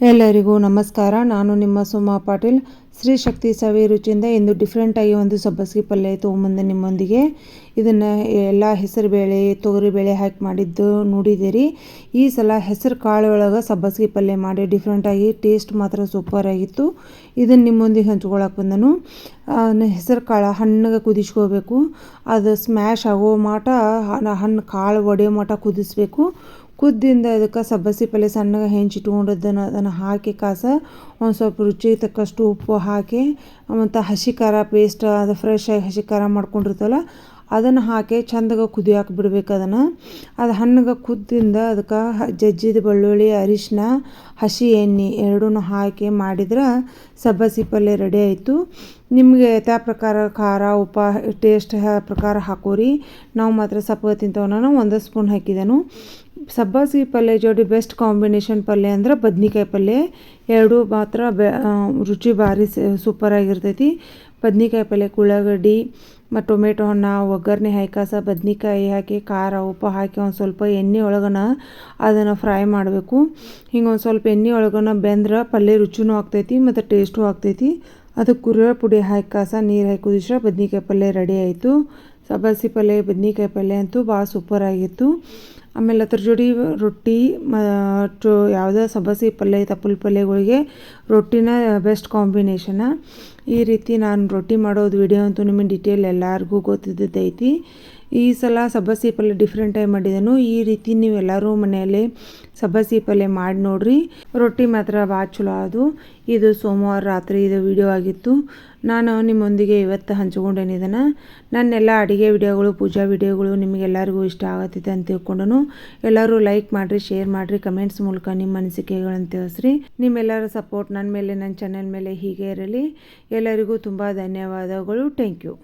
ಎಲ್ಲರಿಗೂ ನಮಸ್ಕಾರ. ನಾನು ನಿಮ್ಮ ಸುಮಾ ಪಾಟೀಲ್. ಶ್ರೀ ಶಕ್ತಿ ಸವಿ ರುಚಿಯಿಂದ ಇಂದು ಡಿಫ್ರೆಂಟಾಗಿ ಒಂದು ಸಬ್ಬಸಿಗೆ ಪಲ್ಯ ತೊಗೊಂಬಂದೆ ನಿಮ್ಮೊಂದಿಗೆ. ಇದನ್ನು ಎಲ್ಲ ಹೆಸರುಬೇಳೆ ತೊಗರಿಬೇಳೆ ಹಾಕಿ ಮಾಡಿದ್ದು ನೋಡಿದ್ದೀರಿ. ಈ ಸಲ ಹೆಸರು ಕಾಳು ಒಳಗೆ ಸಬ್ಬಸಿಗೆ ಪಲ್ಯ ಮಾಡಿ ಡಿಫ್ರೆಂಟಾಗಿ ಟೇಸ್ಟ್ ಮಾತ್ರ ಸೂಪರ್ ಆಗಿತ್ತು. ಇದನ್ನು ನಿಮ್ಮೊಂದಿಗೆ ಹಂಚ್ಕೊಳಕ್ಕೆ ಬಂದನು. ಹೆಸರು ಕಾಳು ಹಣ್ಣಗೆ ಕುದಿಸ್ಕೋಬೇಕು. ಅದು ಸ್ಮ್ಯಾಶ್ ಆಗೋ ಮಟ ಹಣ್ಣು ಕಾಳು ಒಡೆಯೋ ಮಟ ಕುದಿಸ್ಬೇಕು. ಕುದ್ದಿಂದ ಅದಕ್ಕೆ ಸಬ್ಬಸಿ ಪಲ್ಯ ಸಣ್ಣಗೆ ಹೆಂಚಿಟ್ಕೊಂಡಿದ್ದನ್ನು ಅದನ್ನು ಹಾಕಿ ಕಾಸ ಒಂದು ಸ್ವಲ್ಪ ರುಚಿಗೆ ತಕ್ಕಷ್ಟು ಉಪ್ಪು ಹಾಕಿ ಮತ್ತು ಹಸಿ ಖಾರ ಪೇಸ್ಟ್ ಅದು ಫ್ರೆಶ್ ಆಗಿ ಹಸಿ ಖಾರ ಮಾಡ್ಕೊಂಡಿರ್ತಲ್ಲ ಅದನ್ನು ಹಾಕಿ ಚಂದಗೆ ಕುದಿಯಾಕೆ ಬಿಡ್ಬೇಕು ಅದನ್ನು. ಅದು ಹಣ್ಣಗೆ ಕುದ್ದಿಂದ ಅದಕ್ಕೆ ಜಜ್ಜಿದ ಬೆಳ್ಳುಳ್ಳಿ ಅರಿಶಿನ ಹಸಿ ಎಣ್ಣೆ ಎರಡೂ ಹಾಕಿ ಮಾಡಿದ್ರೆ ಸಬ್ಬಸಿ ಪಲ್ಯ ರೆಡಿ ಆಯಿತು. ನಿಮಗೆ ಯಥಾ ಪ್ರಕಾರ ಖಾರ, ಉಪ ಟೇಸ್ಟ್ ಪ್ರಕಾರ ಹಾಕೋರಿ. ನಾವು ಮಾತ್ರ ಸಪ್ಪಗೆ ತಿಂತವನ ಒಂದು ಸ್ಪೂನ್ ಹಾಕಿದೆನು. ಸಬ್ಬಸಿ ಪಲ್ಯ ಜೋಡಿ ಬೆಸ್ಟ್ ಕಾಂಬಿನೇಷನ್ ಪಲ್ಯ ಅಂದ್ರೆ ಬದ್ನಿಕಾಯಿ ಪಲ್ಯ. ಎರಡು ಮಾತ್ರ ಬೆ ರುಚಿ ಭಾರಿ ಸೂಪರಾಗಿರ್ತೈತಿ ಬದ್ನಿಕಾಯಿ ಪಲ್ಯ ಉಳ್ಳಾಗಡ್ಡಿ ಮತ್ತು ಟೊಮೆಟೊ ಹಣ್ಣು, ಒಗ್ಗರಣೆ, ಹಾಕಾಸ, ಬದ್ನಿಕಾಯಿ ಹಾಕಿ, ಖಾರ, ಉಪ್ಪು ಹಾಕಿ ಒಂದು ಸ್ವಲ್ಪ ಎಣ್ಣೆ ಒಳಗನ ಅದನ್ನು ಫ್ರೈ ಮಾಡಬೇಕು. ಹಿಂಗೆ ಒಂದು ಸ್ವಲ್ಪ ಎಣ್ಣೆ ಒಳಗನ ಬೆಂದ್ರೆ ಪಲ್ಯ ರುಚಿನೂ ಆಗ್ತೈತಿ ಮತ್ತು ಟೇಸ್ಟೂ ಆಗ್ತೈತಿ. ಅದಕ್ಕೆ ಕುರಿಯ ಪುಡಿ ಹಾಕಿ ಕಾಸ, ನೀರು ಹಾಕಿ ಕುದಿಸ್ರೆ, ಬದ್ನಿಕಾಯಿ ಪಲ್ಯ ರೆಡಿ ಆಯಿತು. ಸಬ್ಬಸಿ ಪಲ್ಯ, ಬದ್ನಿಕಾಯಿ ಪಲ್ಯ ಅಂತೂ ಭಾಳ ಸೂಪರ್ ಆಗಿತ್ತು. ಆಮೇಲೆ ಅದ್ರ ಜೋಡಿ ರೊಟ್ಟಿ ಮತ್ತು ಯಾವುದೇ ಸಬ್ಬಸಿ ಪಲ್ಯ ತಪ್ಪಲ್ ಪಲ್ಯಗಳಿಗೆ, ರೊಟ್ಟಿನ ಬೆಸ್ಟ್ ಕಾಂಬಿನೇಷನ ಈ ರೀತಿ ನಾನು ರೊಟ್ಟಿ ಮಾಡೋದು ವಿಡಿಯೋ ಅಂತೂ ನಿಮಗೆ ಡಿಟೇಲ್ ಎಲ್ಲರಿಗೂ ಗೊತ್ತಿದ್ದೈತಿ ಈ ಸಲ ಸಬ್ಬಸಿ ಪಲ್ಯ ಡಿಫ್ರೆಂಟಾಗಿ ಮಾಡಿದೆನು. ಈ ರೀತಿ ನೀವು ಎಲ್ಲರೂ ಮನೆಯಲ್ಲಿ ಸಬ್ಬಸಿ ಪಲ್ಯ ಮಾಡಿ ನೋಡ್ರಿ. ರೊಟ್ಟಿ ಮಾತ್ರ ಭಾಳ ಚಲೋ ಅದು ಇದು ಸೋಮವಾರ ರಾತ್ರಿ ಇದು ವಿಡಿಯೋ ಆಗಿತ್ತು. ನಾನು ನಿಮ್ಮೊಂದಿಗೆ ಇವತ್ತು ಹಂಚ್ಕೊಂಡೇನಿ ಇದನ್ನು. ನನ್ನೆಲ್ಲ ಅಡುಗೆ ವಿಡಿಯೋಗಳು, ಪೂಜಾ ವಿಡಿಯೋಗಳು ನಿಮಗೆಲ್ಲರಿಗೂ ಇಷ್ಟ ಆಗತ್ತಿದೆ ಅಂತ ತಿಳ್ಕೊಂಡನು. ಎಲ್ಲರೂ ಲೈಕ್ ಮಾಡಿರಿ ಶೇರ್ ಮಾಡಿರಿ ಕಮೆಂಟ್ಸ್ ಮೂಲಕ ನಿಮ್ಮ ಅನಿಸಿಕೆಗಳನ್ನು ತಿಳಿಸ್ರಿ. ನಿಮ್ಮೆಲ್ಲರ ಸಪೋರ್ಟ್ ನನ್ನ ಮೇಲೆ ನನ್ನ ಚಾನೆಲ್ ಮೇಲೆ ಹೀಗೆ ಇರಲಿ. ಎಲ್ಲರಿಗೂ ತುಂಬ ಧನ್ಯವಾದಗಳು. Thank you